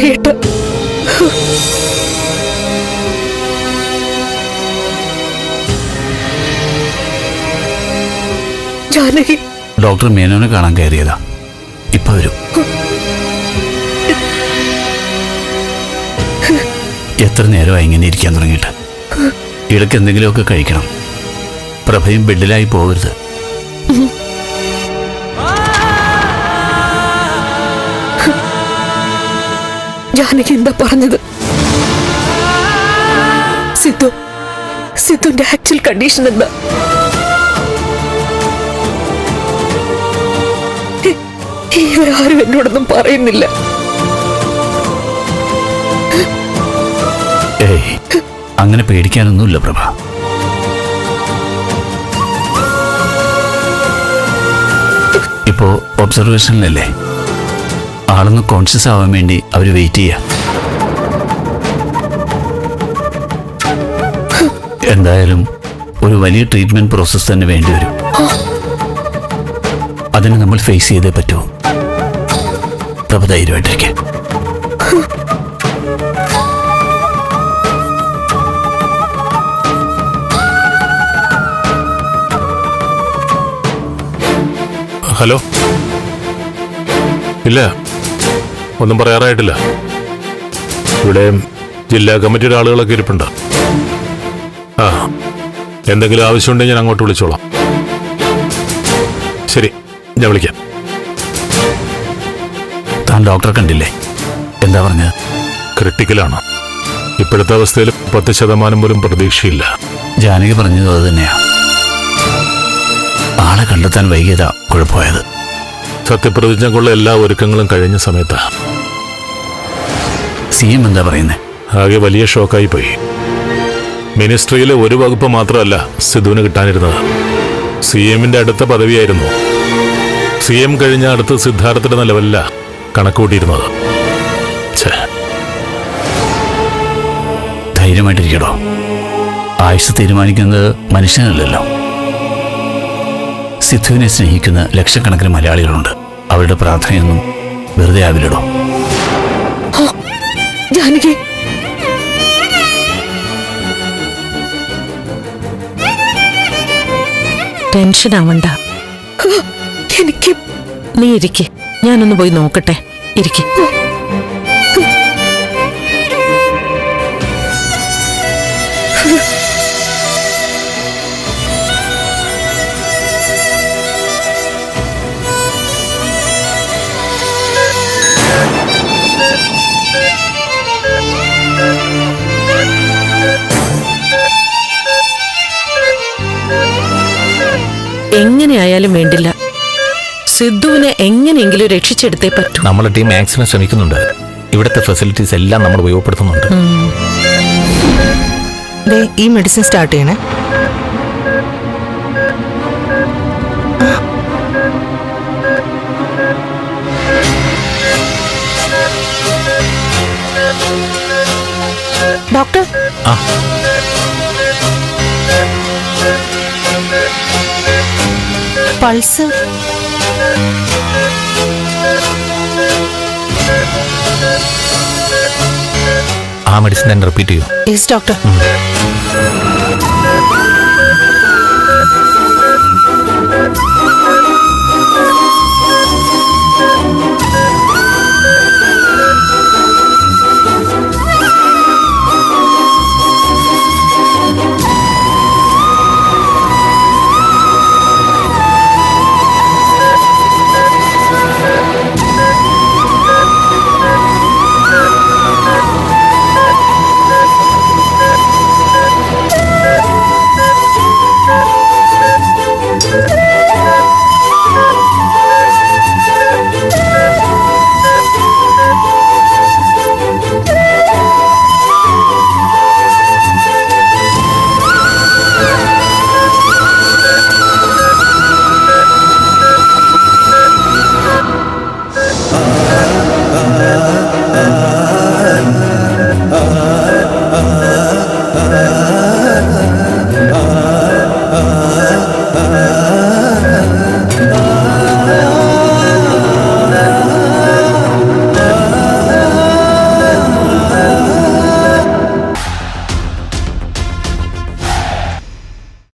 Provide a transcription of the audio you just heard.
പറയട്ട Janaki. Doctor മേനോനെ കാണാൻ കയറിയതാ. ഇപ്പൊ വരും. എത്ര നേരമായി ഇങ്ങനെ ഇരിക്കാൻ തുടങ്ങിയിട്ട്? ഇടയ്ക്ക് എന്തെങ്കിലുമൊക്കെ കഴിക്കണം. പ്രഭയും ബെഡിലായി പോകരുത്. ജാനകി എന്താ പറഞ്ഞത്? സിദ്ധു സിദ്ധുന്റെ ആക്ച്വൽ കണ്ടീഷൻ എന്താ? ഇവരാരും എന്നോടൊന്നും പറയുന്നില്ല. അങ്ങനെ പേടിക്കാനൊന്നുമില്ല പ്രഭ. ഇപ്പോ ഒബ്സർവേഷനിലല്ലേ ആളൊന്ന് കോൺഷ്യസ് ആവാൻ വേണ്ടി അവർ വെയിറ്റ് ചെയ്യാം. എന്തായാലും ഒരു വലിയ ട്രീറ്റ്മെന്റ് പ്രോസസ്സ് തന്നെ വേണ്ടിവരും അതിനെ നമ്മൾ ഫേസ് ചെയ്തേ പറ്റൂ. പ്രഭ ധൈര്യമായിട്ടിരിക്കെ. ഹലോ. ഇല്ല. ഒന്നും പറയാറായിട്ടില്ല. ഇവിടെ ജില്ലാ കമ്മിറ്റിയുടെ ആളുകളൊക്കെ ഇരിപ്പുണ്ട്. ആ എന്തെങ്കിലും ആവശ്യമുണ്ടെങ്കിൽ ഞാൻ അങ്ങോട്ട് വിളിച്ചോളാം. ശരി ഞാൻ വിളിക്കാം. താൻ ഡോക്ടറെ കണ്ടില്ലേ? എന്താ പറഞ്ഞത് ക്രിട്ടിക്കലാണ്. ഇപ്പോഴത്തെ അവസ്ഥയിൽ പത്ത് ശതമാനം പോലും പ്രതീക്ഷയില്ല. ജാനകി പറഞ്ഞത് അത് തന്നെയാ. ആളെ കണ്ടെത്താൻ വൈകിയതാ കുഴപ്പമായത്. സത്യപ്രതിജ്ഞക്കുള്ള എല്ലാ ഒരുക്കങ്ങളും കഴിഞ്ഞ സമയത്താ. സി എം എന്താ പറയുന്നത് ആകെ വലിയ ഷോക്കായി പോയി. മിനിസ്ട്രിയിലെ ഒരു വകുപ്പ് മാത്രമല്ല സിദ്ധുവിന് കിട്ടാനിരുന്നത്. സി എമ്മിന്റെ അടുത്ത പദവിയായിരുന്നു. സി എം കഴിഞ്ഞ അടുത്ത് സിദ്ധാർത്ഥയുടെ നിലവല്ല കണക്കുകൂട്ടിയിരുന്നത് ഛേ, ധൈര്യമായിട്ടിരിക്കടോ. ആയുസ് തീരുമാനിക്കുന്നത് മനുഷ്യനല്ലല്ലോ. സിദ്ധുവിനെ സ്നേഹിക്കുന്ന ലക്ഷക്കണക്കിന് മലയാളികളുണ്ട്. അവരുടെ പ്രാർത്ഥനയൊന്നും വെറുതെ ആവില്ലടോ. ജാനകി ടെൻഷൻ ആവണ്ട. എനിക്ക് നീ ഇരിക്കെ. ഞാനൊന്ന് പോയി നോക്കട്ടെ. ഇരിക്കെ. എങ്ങനെയായാലും വേണ്ടില്ല. സിദ്ധുവിനെ എങ്ങനെയെങ്കിലും രക്ഷിച്ചെടുത്തേ പറ്റൂ. നമ്മളെ ടീം മാക്സിമം ശ്രമിക്കുന്നുണ്ട്. ഇവിടുത്തെ ഫെസിലിറ്റീസ് എല്ലാം നമ്മൾ ഉപയോഗപ്പെടുത്തുന്നുണ്ട്. ദേ, ഈ മെഡിസിൻ സ്റ്റാർട്ട് ചെയ്യണേ. ഡോക്ടർ ആ. പൾസ്. ആ മെഡിസിൻ തന്നെ റിപ്പീറ്റ് ചെയ്യൂ. Yes doctor